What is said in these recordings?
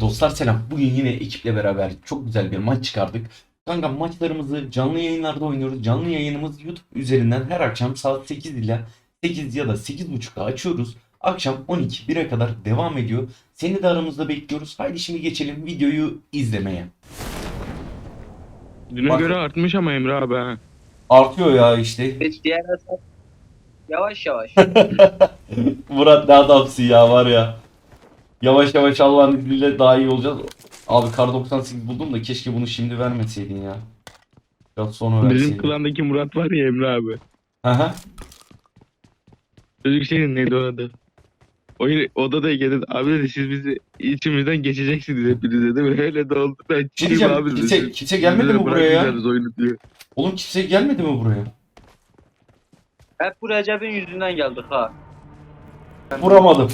Dostlar selam. Bugün yine ekiple beraber çok güzel bir maç çıkardık. Kanka maçlarımızı canlı yayınlarda oynuyoruz. Canlı yayınımız YouTube üzerinden her akşam saat 8 ile 8 ya da 8.30'da açıyoruz. Akşam 12 1'e kadar devam ediyor. Seni de aramızda bekliyoruz. Haydi şimdi geçelim videoyu izlemeye. Düne Bak- göre artmış ama Emre abi ha. Artıyor ya işte. Hiç diğer yavaş yavaş. Murat ne adamsın ya var ya. Yavaş yavaş Allah'ın izniyle daha iyi olacağız. Abi kar 98 buldum da keşke bunu şimdi vermeseydin ya. Biraz sonra Bizim verseydin. klandaki Murat var ya Emre abi. Aha. Çocuk şeyin neydi onun adı? O yine odada geldi. Abi dedi siz bizi içimizden geçeceksiniz hepiniz dedi. Öyle de oldu. Ben şey diyeceğim, abi dedi. kimse- kimse gelmedi mi buraya ya? Oyunu diyor. Oğlum kimse gelmedi mi buraya? Hep bu Recep'in yüzünden geldik ha. Vuramadım.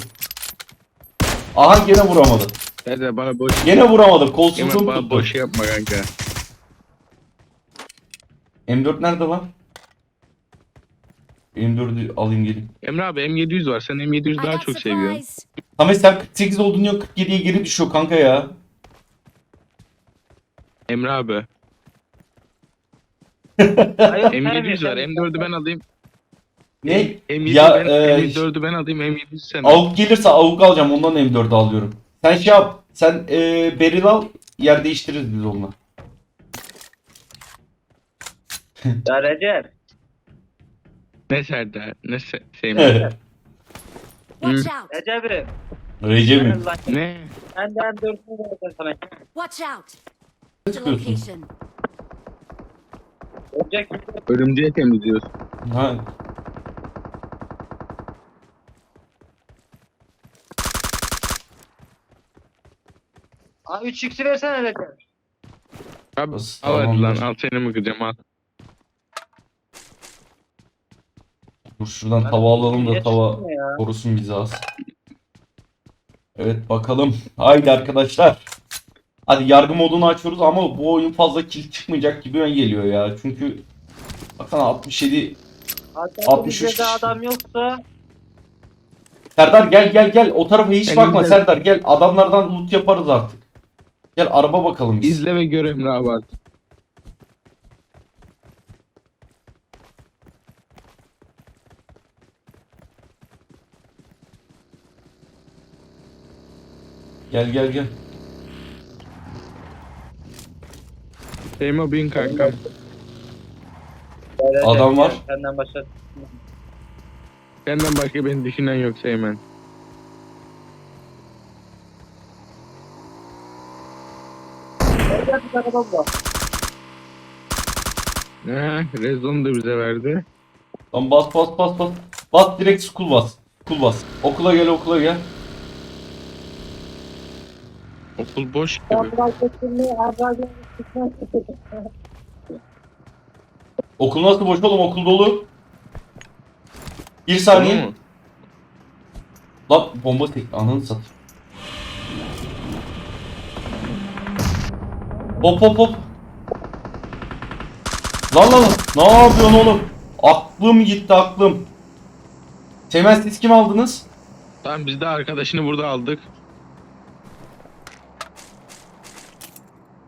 Aha gene vuramadım. Hadi bana boş. Gene vuramadım. Hemen Kolsuzluğum bana tuttu. boş yapma kanka. M4 nerede lan? M4'ü alayım gelin. Emre abi M700 var. Sen M700 I daha çok seviyorsun. Samet sen 48 olduğun yok 47'ye geri düşüyor kanka ya. Emre abi. Hayır, M700 var. M4'ü ben alayım. Ne? M7 Ya, ben, e, M4'ü ben alayım. M700 sen al. Avuk gelirse avuk alacağım ondan M4'ü alıyorum. Sen şey yap. Sen e, beril al. Yer değiştiririz biz onunla. Ya Recep. Ne Serdar? Ne Se- Seymen? Watch out! Recep'im. Recep'im. Ne? Ben de M4'ünü vereceğim sana. Watch out! Ne The çıkıyorsun? location. Recep Örümceği temizliyoruz. Ha. 3x'i versene Recep. Abi Bas- al hadi lan tamamdır. al seni mi kıracağım al. Dur şuradan Ben- tava alalım da tava ya? korusun bizi az. Evet bakalım. Haydi arkadaşlar. Hadi yargı modunu açıyoruz ama bu oyun fazla kill çıkmayacak gibi geliyor ya. Çünkü bakana 67 Hatta 63 bizde de adam yoksa Serdar gel gel gel o tarafa hiç Elimde- bakma Serdar gel adamlardan loot yaparız artık. Gel araba bakalım biz. İzle ve gör Emre abi artık. Gel gel gel. Seyma bin kankam. Adam var. Senden başka Senden başka beni düşünen yok Seymen. Recep bir var. Rezon da bize verdi. Lan bas bas bas bas. Bas direkt school bas. School bas. Okula gel okula gel. Okul boş gibi. Okul nasıl boş oğlum okul dolu. Bir saniye. Lan bomba tek ananı sat. Hop hop hop. Lan lan. Ne yapıyorsun oğlum? Aklım gitti aklım. Temel siz kim aldınız? Tamam biz de arkadaşını burada aldık.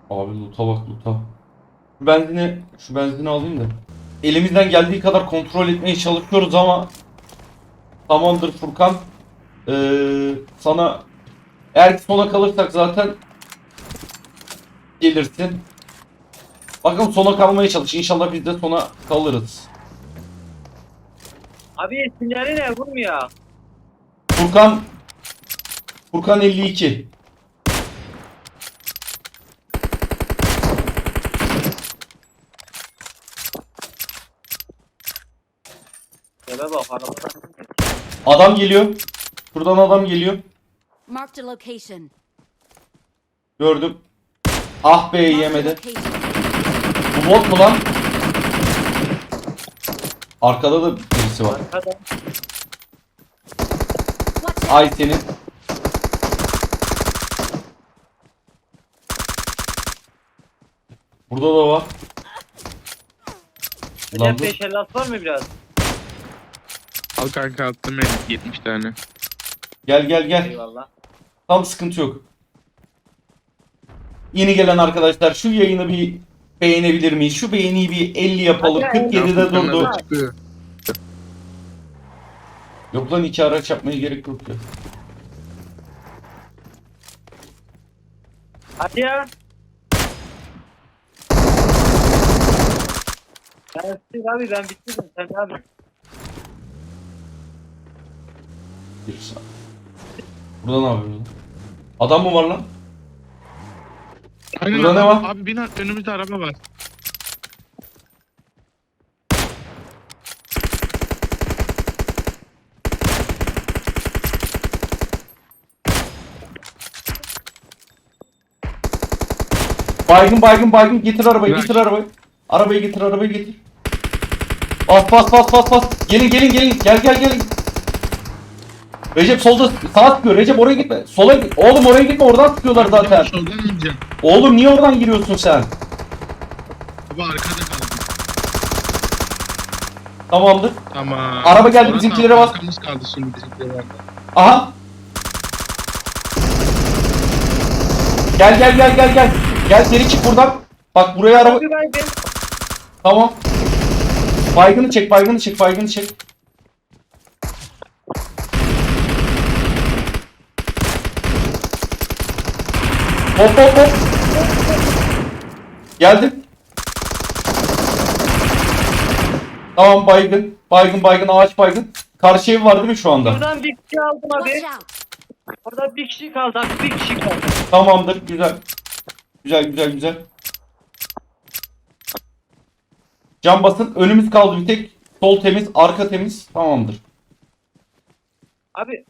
Abi loot'a bak loot'a. Şu benzini, şu benzini alayım da. Elimizden geldiği kadar kontrol etmeye çalışıyoruz ama tamamdır Furkan. Ee, sana eğer ki sona kalırsak zaten gelirsin. Bakalım sona kalmaya çalış. İnşallah biz de sona kalırız. Abi sinyali ne vurmuyor. Furkan Furkan 52. Recep bak araba. Adam geliyor. Şuradan adam geliyor. Marked a location. Gördüm. Ah be yemedi. Bu bot mu lan? Arkada da birisi var. Arkada. Ay senin. Burada da var. Lan Recep dur. 5 ellas var mı biraz? Al kanka attım ben 70 tane. Gel gel gel. Eyvallah. Tam sıkıntı yok. Yeni gelen arkadaşlar şu yayını bir beğenebilir miyiz? Şu beğeniyi bir 50 yapalım. Hadi, 47'de durdu. Çıkıyor. Yok lan iki araç yapmaya gerek yok ya. Hadi ya. Ben bitirdim abi ben bitirdim. Sen abi. Bir saniye. Burada ne yapıyorsun? Adam mı var lan? Aynen Burada ne var? Abi bin önümüzde araba var. Baygın baygın baygın getir arabayı Bırak. getir arabayı. Arabayı getir arabayı getir. Bas bas bas bas bas. Gelin gelin gelin gel gel gel. Recep solda sağa sıkıyor. Recep oraya gitme. Sola git. Oğlum oraya gitme oradan sıkıyorlar zaten. Soldan ineceğim. Oğlum niye oradan giriyorsun sen? Abi arkada kaldı. Tamamdır. Tamam. Araba geldi, Orası bizimkilere bas. Arkamız kaldı şimdi bizimkilere. Aha. Gel gel gel gel gel. Gel geri çık buradan. Bak buraya araba. Tamam. Baygını çek, baygını çek, baygını çek. Hop hop hop. Geldim. Tamam baygın. Baygın baygın ağaç baygın. Karşı ev var değil mi şu anda? Buradan bir kişi aldım abi. Orada bir kişi kaldı abi. Bir kişi kaldı. Tamamdır güzel. Güzel güzel güzel. Cam basın. Önümüz kaldı bir tek. Sol temiz, arka temiz. Tamamdır. Abi.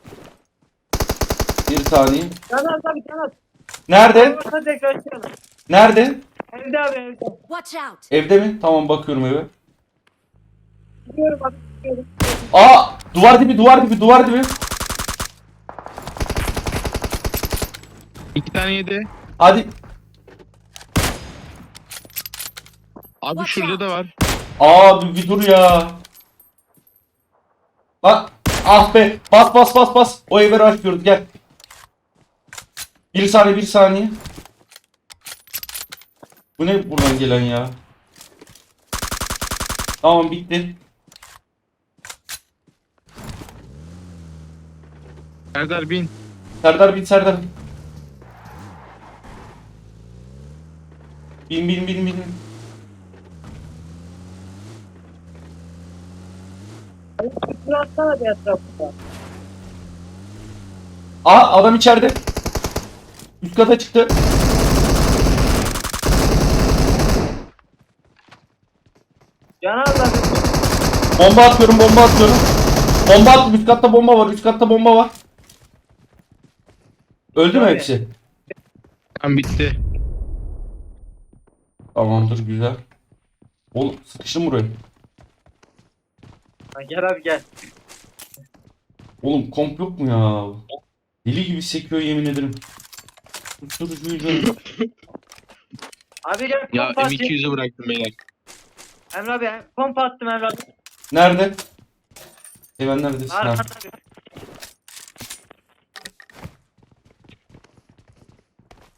Bir saniye. Canan abi Canan. Nerede? Orada tekrar Canan. Nerede? Evde abi evde. Watch out! Evde mi? Tamam bakıyorum eve. Gidiyorum abi. Gidiyorum. Aa! Duvar dibi, duvar dibi, duvar dibi. İki tane yedi. Hadi. Abi şurada da var. Abi bir dur ya. Bak. Ah be. Bas bas bas bas. O eve açıyoruz gel. Bir saniye bir saniye. Bu ne buradan gelen ya? Tamam bitti. Serdar bin. Serdar bin Serdar. bin. Bin bin bin atsana bir etrafına. Aa adam içeride. Üst kata çıktı. Canan abi. Bomba atıyorum, bomba atıyorum. Bomba attım. Üst katta bomba var. Üst katta bomba var. Öldü mü hepsi? Tam bitti. Tamamdır güzel. Oğlum sıkıştım buraya. Ha, Gel abi gel. Oğlum komp yok mu ya? Deli gibi sekiyor yemin ederim. Tutturucuydu. Abi gel Ya pompa atayım. M200'ü bıraktım beyler. Emre abi pompa attım Emre abi. Nerede? Hemen neredesin? Arkada abi.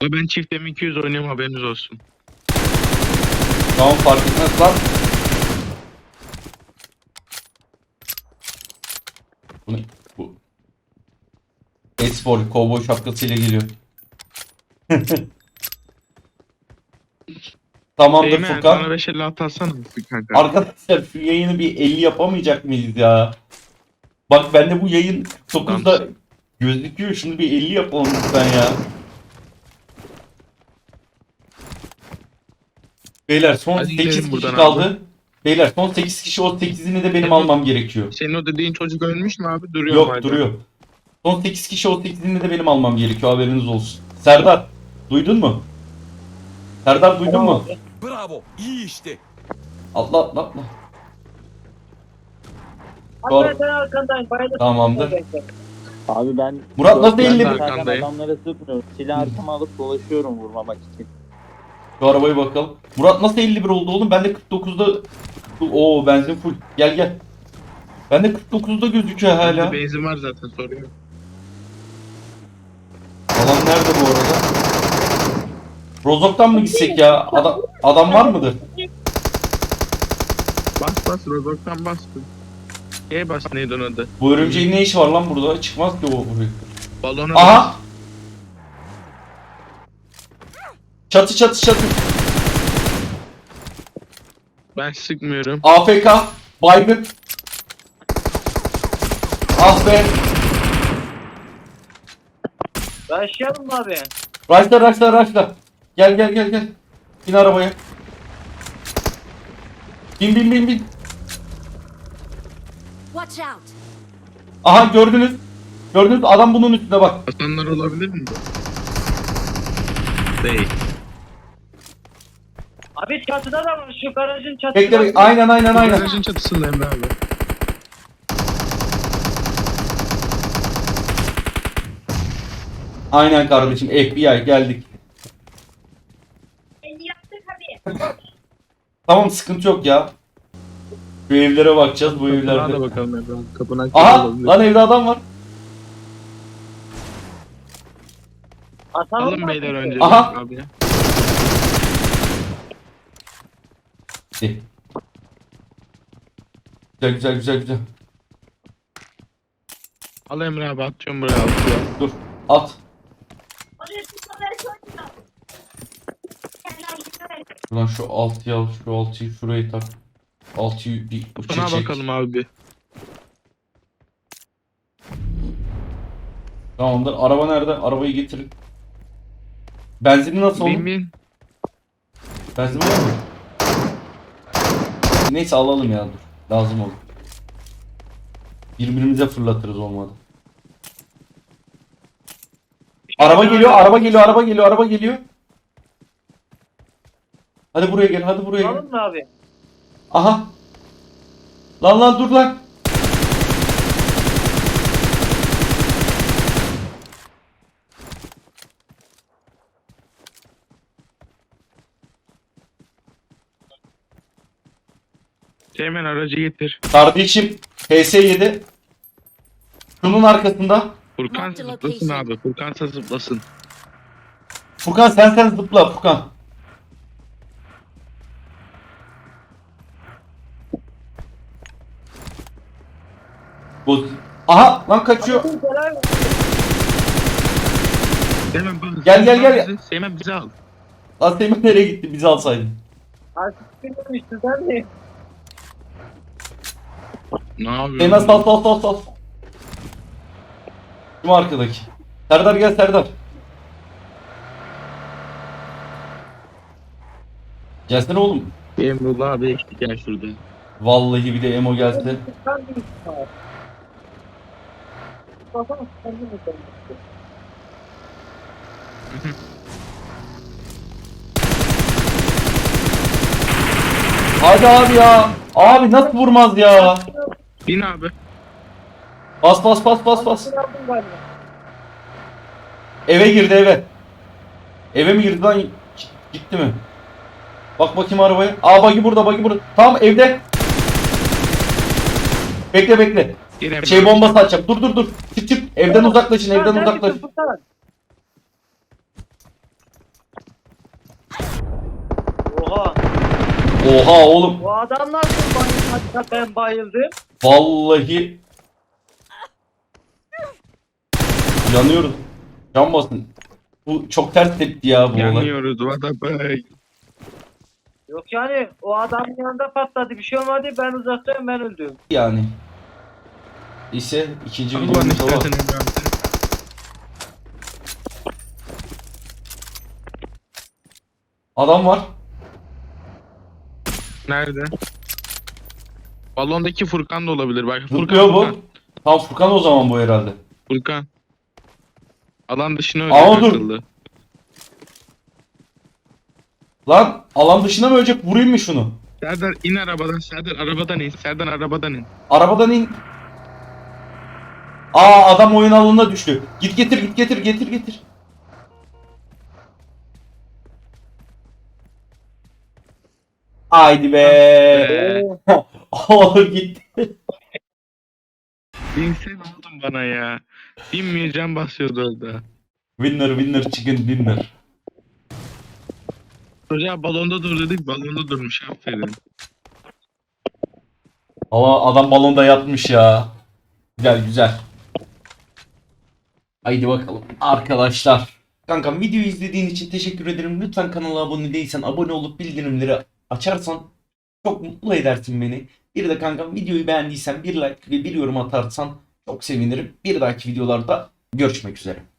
Abi ben çift M200 oynuyorum haberiniz olsun. Tamam fark etmez lan. Bu ne? Bu. Espor kovboy şapkasıyla geliyor. Tamamdır Eymen Furkan. bana 556 atsana kanka. Arkadaşlar şu yayını bir 50 yapamayacak mıyız ya? Bak bende bu yayın 9'da gözüküyor. Şunu bir 50 yapalım lütfen ya. Beyler son Hadi 8 gidelim kişi kaldı. Beyler son 8 kişi o 8'ini de benim almam gerekiyor. Senin o dediğin çocuk ölmüş mü abi? Duruyor Yok hala. duruyor. Son 8 kişi o 8'ini de benim almam gerekiyor haberiniz olsun. Serdar duydun mu? Serdar duydun mu? Bravo, iyi işte. Atla atla atla. Abi Doğru. ben arkandayım. Bayılırsın. Tamamdır. Abi ben Murat nasıl Ben 50 de bir? Arkandayım. adamlara sıkmıyorum. Silah arkama alıp dolaşıyorum vurmamak için. Şu arabaya bakalım. Murat nasıl 51 oldu oğlum? Ben de 49'da Oo benzin full. Gel gel. Ben de 49'da gözüküyor hala. Benzin var zaten sorun yok. Alan nerede bu arada? Rozok'tan mı gitsek ya? Adam, adam var mıdır? Bas bas Rozok'tan bas. Şeye bas neydi onun adı? Bu örümceğin ne işi var lan burada? Çıkmaz ki o buraya. Balona bas. Aha! Çatı çatı çatı. Ben sıkmıyorum. AFK. Baygın. Ah be. Başlayalım mı abi? Raşla raşla raşla. Gel gel gel gel. Bin arabaya. Bin bin bin bin. Watch out! Aha gördünüz. Gördünüz adam bunun üstünde bak. Hasanlar olabilir mi? Değil. Abi çatıda da var şu garajın çatıda. Bekle bekle. Aynen aynen aynen. Garajın çatısında Emre abi. Aynen kardeşim FBI geldik. Tamam sıkıntı yok ya. Şu evlere bakacağız bu Buna da evlerde. bakalım Emre abi. Kapına Aha lan evde adam var. Atalım Alın mı? beyler önce. Aha. Abi. Güzel güzel güzel güzel. Al Emre abi atıyorum buraya altıya. Dur at. Ulan şu altıyı al, şu altıyı şuraya tak. Altıyı bir uça Buna çek. bakalım abi bir. Tamamdır. Araba nerede? Arabayı getirin. Benzini nasıl Bin oğlum? bin. Benzin var mı? Neyse alalım ya dur. Lazım olur. Birbirimize fırlatırız olmadı. Araba geliyor, araba geliyor, araba geliyor, araba geliyor. Hadi buraya gel, hadi buraya gel. Atalım mı abi? Aha. Lan lan dur lan. Hemen aracı getir. Kardeşim PS7. Şunun arkasında. Furkan zıplasın abi. Furkan zıplasın. Furkan sen sen zıpla Furkan. Bu Aha lan kaçıyor. Bak. Gel, gel, gel. Bizi, Hemen bizi al. Lan Seymen nereye gitti bizi alsaydın. Artık bilmemiştim sen de. Ne yapıyorsun? Seymen sal sal sal sal. Kim arkadaki? Serdar gel Serdar. Gelsene oğlum. Emrullah abi eşlik gel şurada. Vallahi bir de Emo gelse. Sen de işte. Sen de mi? Hadi abi ya. Abi nasıl vurmaz ya? Bin abi. Bas bas bas bas bas. Eve girdi eve. Eve mi girdi lan? Gitti mi? Bak bakayım arabaya. Aa bagi burada bagi burada. Tamam evde. Bekle bekle. Gir Emre Şey bombası atacağım. Dur dur dur. Çık çık. Evden uzaklaşın evden Furkan? Oha. Oha oğlum. Bu adam nasıl bayıldı? Hatta ben bayıldım. Vallahi. Yanıyoruz. Can basın. Bu çok ters tepki ya bu olay. Yanıyoruz vada bay. Yok yani o adamın yanında patladı bir şey olmadı ben uzaktayım ben öldüm. Yani. İse ikinci Allah'ın videomuz istersen var. Emre abi. Adam var. Nerede? Balondaki Furkan da olabilir. Bak Furkan, bu. Furkan. Tam Furkan o zaman bu herhalde. Furkan. Alan dışına öyle Ama dur. takıldı. Lan alan dışına mı ölecek? Vurayım mı şunu? Serdar in arabadan. Serdar arabadan in. Serdar arabadan in. Arabadan in. Aa adam oyun alanına düştü. Git getir git getir getir getir. Haydi be. Oğlum gitti. binsen oldun bana ya. Binmeyeceğim basıyordu orada. Winner winner chicken dinner. Çocuğa balonda dur dedik balonda durmuş aferin. Ama adam balonda yatmış ya. Güzel güzel. Haydi bakalım arkadaşlar. Kankam videoyu izlediğin için teşekkür ederim. Lütfen kanala abone değilsen abone olup bildirimleri açarsan çok mutlu edersin beni. Bir de kankam videoyu beğendiysen bir like ve bir yorum atarsan çok sevinirim. Bir dahaki videolarda görüşmek üzere.